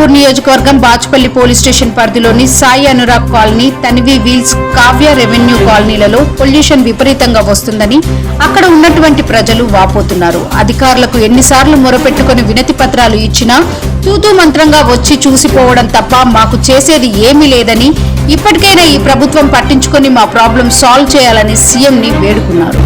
అనంతపూర్ నియోజకవర్గం Bachupally police station పరిధిలోని Sai Anurag colony Tanvi villas Kavya revenue కాలనీలలో pollution విపరీతంగా వస్తుందని అక్కడ ఉన్నటువంటి ప్రజలు వాపోతున్నారు. అధికారులకు ఎన్నిసార్లు మొరపెట్టుకుని వినతి పత్రాలు ఇచ్చినా తూతూ మంత్రంగా వచ్చి చూసిపోవడం తప్ప మాకు చేసేది ఏమీ లేదని ఇప్పటికైనా ఈ ప్రభుత్వం పట్టించుకొని మా ప్రాబ్లం సాల్వ్ చేయాలని సీఎంని వేడుకున్నారు.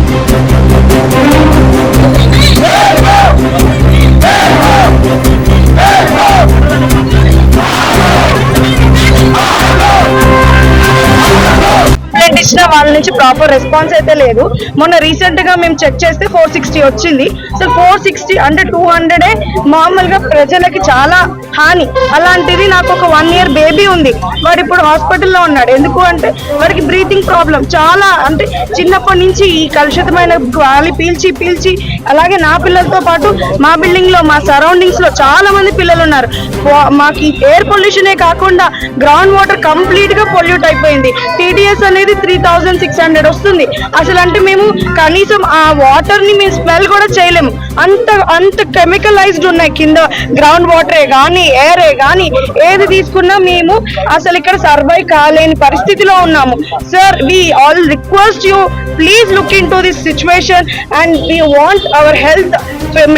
కంప్లైంట్ వాళ్ళ నుంచి ప్రాపర్ రెస్పాన్స్ అయితే లేదు. మొన్న రీసెంట్గా మేము చెక్ చేస్తే ఫోర్ సిక్స్టీ వచ్చింది. సో ఫోర్ సిక్స్టీ అంటే టూ హండ్రెడే మామూలుగా ప్రజలకి చాలా హాని. అలాంటిది నాకు ఒక వన్ ఇయర్ బేబీ ఉంది. వాడు ఇప్పుడు హాస్పిటల్లో ఉన్నాడు. ఎందుకు అంటే వాడికి బ్రీతింగ్ ప్రాబ్లం చాలా అంటే చిన్నప్పటి నుంచి ఈ కలుషితమైన గాలి పీల్చి పీల్చి అలాగే నా పిల్లలతో పాటు మా బిల్డింగ్లో మా సరౌండింగ్స్లో చాలా మంది పిల్లలు ఉన్నారు. వా- మాకు ఎయిర్ పొల్యూషనే కాకుండా గ్రౌండ్ వాటర్ కంప్లీట్గా పొల్యూట్ అయిపోయింది. టీడీఎస్ అనేది త్రీ థౌజండ్ సిక్స్ హండ్రెడ్ వస్తుంది. అసలు అంటే మేము కనీసం ఆ వాటర్ని మేము స్మెల్ కూడా చేయలేము. అంత అంత కెమికలైజ్డ్ ఉన్నాయి. కింద గ్రౌండ్ వాటరే కానీ ఎయిరే కానీ ఏది తీసుకున్నా మేము అసలు ఇక్కడ సర్వైవ్ కాలేని పరిస్థితిలో ఉన్నాము. Sir we all request you please look into this situation and we want our health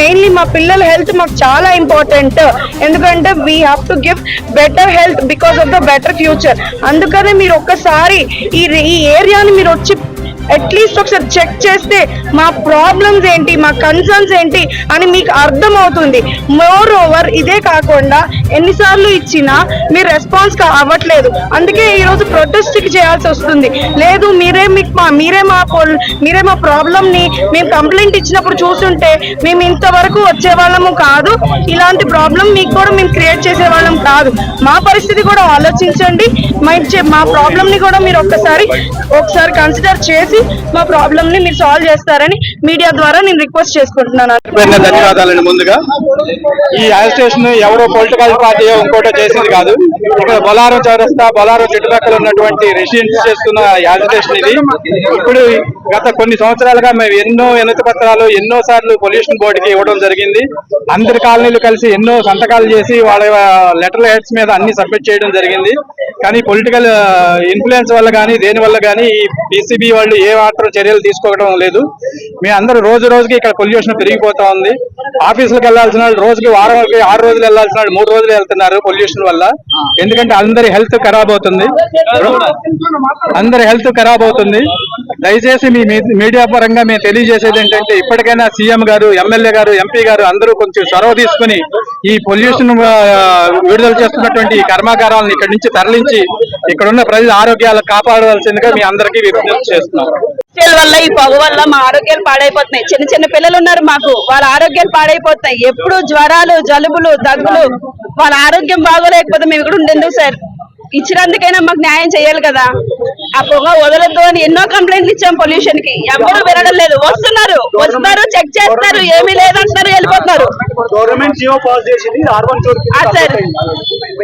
mainly మా పిల్లల హెల్త్ మాకు చాలా ఇంపార్టెంట్ ఎందుకంటే we have to give better health because of the better future అందుకనే మీరు ఒక్కసారి ఈ ఈ ఏరియాని మీరు వచ్చి అట్లీస్ట్ ఒకసారి చెక్ చేస్తే మా ప్రాబ్లమ్స్ ఏంటి మా కన్సర్న్స్ ఏంటి అని మీకు అర్థమవుతుంది. మోర్ ఓవర్ ఇదే కాకుండా ఎన్నిసార్లు ఇచ్చినా మీరు రెస్పాన్స్ అవ్వట్లేదు. అందుకే ఈరోజు ప్రొటెస్ట్కి చేయాల్సి వస్తుంది. లేదు మీరే మీకు మా మీరే మా మీరే మా ప్రాబ్లమ్ని మేము కంప్లైంట్ ఇచ్చినప్పుడు చూస్తుంటే మేము ఇంతవరకు వచ్చే వాళ్ళము కాదు. ఇలాంటి ప్రాబ్లం మీకు కూడా మేము క్రియేట్ చేసే వాళ్ళం కాదు. మా పరిస్థితి కూడా ఆలోచించండి. మా ఇచ్చే- మా ప్రాబ్లమ్ని కూడా మీరు ఒక్కసారి ఒకసారి కన్సిడర్ చేసి మా ప్రాబ్లమ్ని మీరు సాల్వ్ చేస్తారని మీడియా ద్వారా నేను రిక్వెస్ట్ చేసుకుంటున్నాను. ధన్యవాదాలండి ముందుగా. ఈ రైల్ స్టేషన్ ఎవరో పొలిటికల్ పార్టీ ఇంకోటో చేసింది కాదు. ఇక్కడ బొలారం చౌరస్తా బొలారం చుట్టుపక్కల ఉన్నటువంటి రెసిడెంట్స్ చేస్తున్న యాజ్ స్టేషన్ ఇది. ఇప్పుడు గత కొన్ని సంవత్సరాలుగా మేము ఎన్నో వినతి పత్రాలు ఎన్నో సార్లు పొల్యూషన్ బోర్డుకి ఇవ్వడం జరిగింది. అందరి కాలనీలు కలిసి ఎన్నో సంతకాలు చేసి వాళ్ళ లెటర్ హెడ్స్ మీద అన్ని సబ్మిట్ చేయడం జరిగింది. కానీ పొలిటికల్ ఇన్ఫ్లుయెన్స్ వల్ల కానీ దేని వల్ల కానీ ఈ బీసీబీ వాళ్ళు ఏ మాత్రం చర్యలు తీసుకోవడం లేదు. మేము అందరూ రోజు రోజుకి ఇక్కడ పొల్యూషన్ పెరిగిపోతా ఉంది. ఆఫీసులకు వెళ్ళాల్సిన వాళ్ళు రోజుకి వారంకి ఆరు రోజులు వెళ్ళాల్సిన వాళ్ళు మూడు రోజులు వెళ్తున్నారు పొల్యూషన్ వల్ల. ఎందుకంటే అందరి హెల్త్ ఖరాబ్ అవుతుంది. అందరి హెల్త్ ఖరాబ్ అవుతుంది. దయచేసి మీ మీడియా పరంగా మేము తెలియజేసేది ఏంటంటే ఇప్పటికైనా సీఎం గారు ఎమ్మెల్యే గారు ఎంపీ గారు అందరూ కొంచెం చొరవ తీసుకుని ఈ పొల్యూషన్ విడుదల చేస్తున్నటువంటి ఈ కర్మాగారాలను ఇక్కడి నుంచి తరలించి ఇక్కడ ఉన్న ప్రజల ఆరోగ్యాలు కాపాడవలసిందిగా మీ అందరికీ విజ్ఞప్తి చేస్తున్నాం. ఇండస్ట్రియల్ వల్ల ఈ పొగ వల్ల మా ఆరోగ్యాలు పాడైపోతున్నాయి. చిన్న చిన్న పిల్లలు ఉన్నారు మాకు. వాళ్ళ ఆరోగ్యాలు పాడైపోతున్నాయి. ఎప్పుడు జ్వరాలు జలుబులు దగ్గులు వాళ్ళ ఆరోగ్యం బాగోలేకపోతే మేము ఇక్కడ ఉండేందుకు సార్. ఇచ్చినందుకైనా మాకు న్యాయం చేయాలి కదా. ఆ పొగ వదలొద్దు అని ఎన్నో కంప్లైంట్లు ఇచ్చాం పొల్యూషన్కి. ఎవరు వినడం లేదు. వస్తున్నారు. వస్తున్నారు చెక్ చేస్తున్నారు. ఏమీ లేదంటున్నారు వెళ్ళిపోతున్నారు. గవర్నమెంట్ జియో పాస్ చేసింది సార్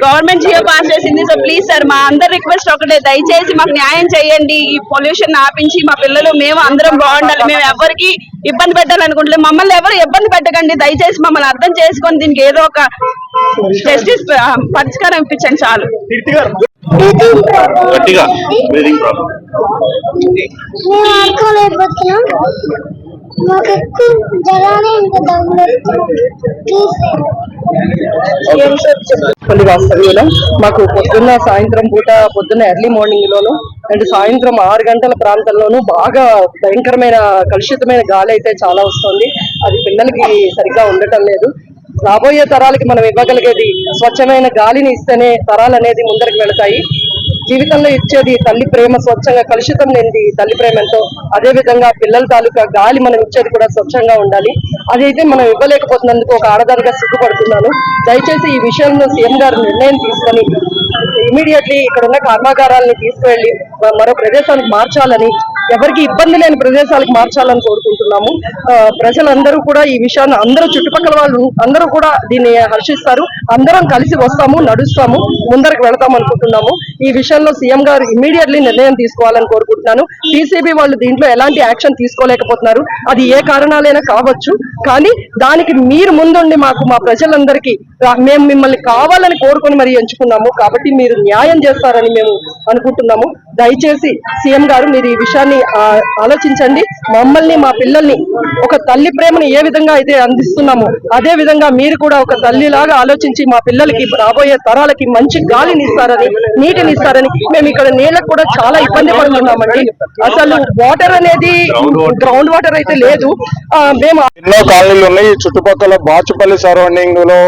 గవర్నమెంట్ జియో పాస్ చేసింది. సో ప్లీజ్ సార్ మా అందరి రిక్వెస్ట్ ఒకటే. దయచేసి మాకు న్యాయం చేయండి. ఈ పొల్యూషన్ ఆపించి మా పిల్లలు మేము అందరం బాగుండాలి. మేము ఎవరికి ఇబ్బంది పెట్టాలనుకుంటలేదు మమ్మల్ని ఎవరు ఇబ్బంది పెట్టకండి. దయచేసి మమ్మల్ని అర్థం చేసుకొని దీనికి ఏదో ఒక జస్టిస్ పరిష్కారం ఇప్పించండి చాలు. గట్టిగా బ్రీదింగ్ ప్రాబ్లం మేము ఆడుకోలేకపోతున్నాం మాకు ఎక్కువ ఇంకా దగ్గులు వాస్తవ్యంలో మాకు పొద్దున్న సాయంత్రం పూట పొద్దున్న ఎర్లీ మార్నింగ్ లోను అండ్ సాయంత్రం ఆరు గంటల ప్రాంతంలోనూ బాగా భయంకరమైన కలుషితమైన గాలి అయితే చాలా వస్తుంది. అది పిల్లలకి సరిగ్గా ఉండటం లేదు. రాబోయే తరాలకి మనం ఇవ్వగలిగేది స్వచ్ఛమైన గాలిని ఇస్తేనే తరాలు అనేది ముందరికి వెళతాయి. జీవితంలో ఇచ్చేది తల్లి ప్రేమ స్వచ్ఛంగా కలుషితం లేనిది తల్లి ప్రేమ ఎంతో. అదే విధంగా పిల్లల తాలూకా గాలి మనం ఇచ్చేది కూడా స్వచ్ఛంగా ఉండాలి. అదైతే మనం ఇవ్వలేకపోతున్నందుకు ఒక ఆడదానిగా సిగ్గుపడుతున్నాను. దయచేసి ఈ విషయంలో సీఎం గారు నిర్ణయం తీసుకొని ఇమీడియట్లీ ఇక్కడ ఉన్న కర్మాగారాలని తీసుకువెళ్ళి మరో ప్రదేశానికి మార్చాలని ఎవరికి ఇబ్బంది లేని ప్రదేశాలకు మార్చాలని కోరుకుంటున్నాము. ప్రజలందరూ కూడా ఈ విషయాన్ని అందరూ చుట్టుపక్కల వాళ్ళు అందరూ కూడా దీన్ని హర్షిస్తారు. అందరం కలిసి వస్తాము నడుస్తాము ముందరకు వెళతాం అనుకుంటున్నాము. ఈ విషయంలో సీఎం గారు ఇమీడియట్లీ నిర్ణయం తీసుకోవాలని కోరుకుంటున్నాను. టీసీబీ వాళ్ళు దీంట్లో ఎలాంటి యాక్షన్ తీసుకోలేకపోతున్నారు. అది ఏ కారణాలైనా కావచ్చు. కానీ దానికి మీరు ముందుండి మాకు మా ప్రజలందరికీ మేము మిమ్మల్ని కావాలని కోరుకొని మరి ఎంచుకున్నాము. కాబట్టి మీరు న్యాయం చేస్తారని మేము అనుకుంటున్నాము. దయచేసి సీఎం గారు మీరు ఈ విషయాన్ని ఆలోచించండి. మమ్మల్ని మా పిల్లల్ని ఒక తల్లి ప్రేమను ఏ విధంగా అయితే అందిస్తున్నామో అదే విధంగా మీరు కూడా ఒక తల్లిలాగా ఆలోచించి మా పిల్లలకి రాబోయే తరాలకి మంచి గాలిని ఇస్తారని నీటిని ఇస్తారని మేము ఇక్కడ నీళ్ళకు కూడా చాలా ఇబ్బంది పడుతున్నామండి. అసలు వాటర్ అనేది గ్రౌండ్ వాటర్ అయితే లేదు. మేము ఎన్నో కాలనీలు ఉన్నాయి. చుట్టుపక్కల బాచుపల్లి సరౌండింగ్లో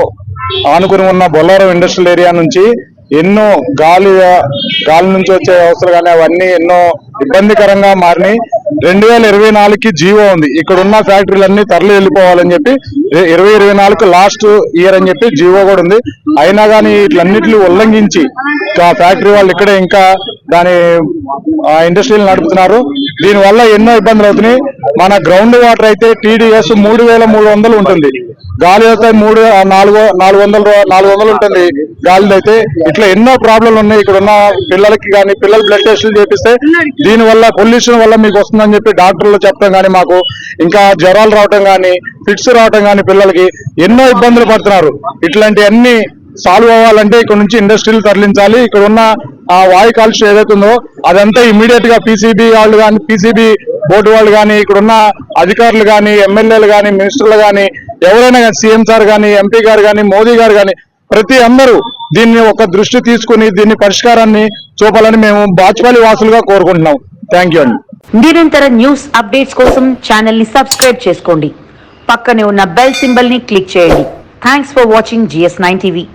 ఆనుకుని ఉన్న బొల్లారం ఇండస్ట్రియల్ ఏరియా నుంచి ఎన్నో గాలి గాలి నుంచి వచ్చే వ్యవస్థలు కానీ అవన్నీ ఎన్నో ఇబ్బందికరంగా మారినాయి. రెండు వేల ఇరవై నాలుగుకి జీవో ఉంది. ఇక్కడ ఉన్న ఫ్యాక్టరీలన్నీ తరలి వెళ్ళిపోవాలని చెప్పి ఇరవై ఇరవై నాలుగు లాస్ట్ ఇయర్ అని చెప్పి జీవో కూడా ఉంది. అయినా కానీ వీటిలన్నిటిని ఉల్లంఘించి ఆ ఫ్యాక్టరీ వాళ్ళు ఇక్కడే ఇంకా దాని ఆ ఇండస్ట్రీలు నడుపుతున్నారు. దీని వల్ల ఎన్నో ఇబ్బందులు అవుతున్నాయి. మన గ్రౌండ్ వాటర్ అయితే టీడీఎస్ మూడు వేల మూడు వందలు ఉంటుంది. గాలి అయితే మూడు నాలుగు నాలుగు వందలు నాలుగు వందలు ఉంటుంది గాలిది అయితే. ఇట్లా ఎన్నో ప్రాబ్లంలు ఉన్నాయి. ఇక్కడ ఉన్న పిల్లలకి కానీ పిల్లలు బ్లడ్ టెస్టులు చేపిస్తే దీని వల్ల పొల్యూషన్ వల్ల మీకు వస్తుందని చెప్పి డాక్టర్లు చెప్పడం కానీ మాకు. ఇంకా జ్వరాలు రావటం కానీ ఫిట్స్ రావటం కానీ పిల్లలకి ఎన్నో ఇబ్బందులు పడుతున్నారు. ఇట్లాంటి అన్ని సాల్వ్ అవ్వాలంటే ఇక్కడ నుంచి ఇండస్ట్రీలు తరలించాలి. ఇక్కడ ఉన్న ఆ వాయు కాలుష్యం ఏదైతే ఉందో అదంతా ఇమీడియట్గా పీసీబీ వాళ్ళు కానీ పీసీబీ బోర్డు వాళ్ళు కానీ ఇక్కడ ఉన్న అధికారులు కానీ ఎమ్మెల్యేలు కానీ మినిస్టర్లు కానీ ఎవరైనా కానీ సీఎం సార్ కానీ ఎంపీ గారు కానీ మోదీ గారు కానీ ప్రతి అందరూ దీన్ని ఒక దృష్టి తీసుకుని దీన్ని పరిష్కారాన్ని చూపాలని మేము బాచుపల్లి వాసులుగా కోరుకుంటున్నాం. థ్యాంక్ యూ అండి. నిరంతర న్యూస్ అప్డేట్స్ కోసం ఛానల్ని సబ్స్క్రైబ్ చేసుకోండి. పక్కనే ఉన్న బెల్ సింబల్ని క్లిక్ చేయండి. Thanks for watching GS nine TV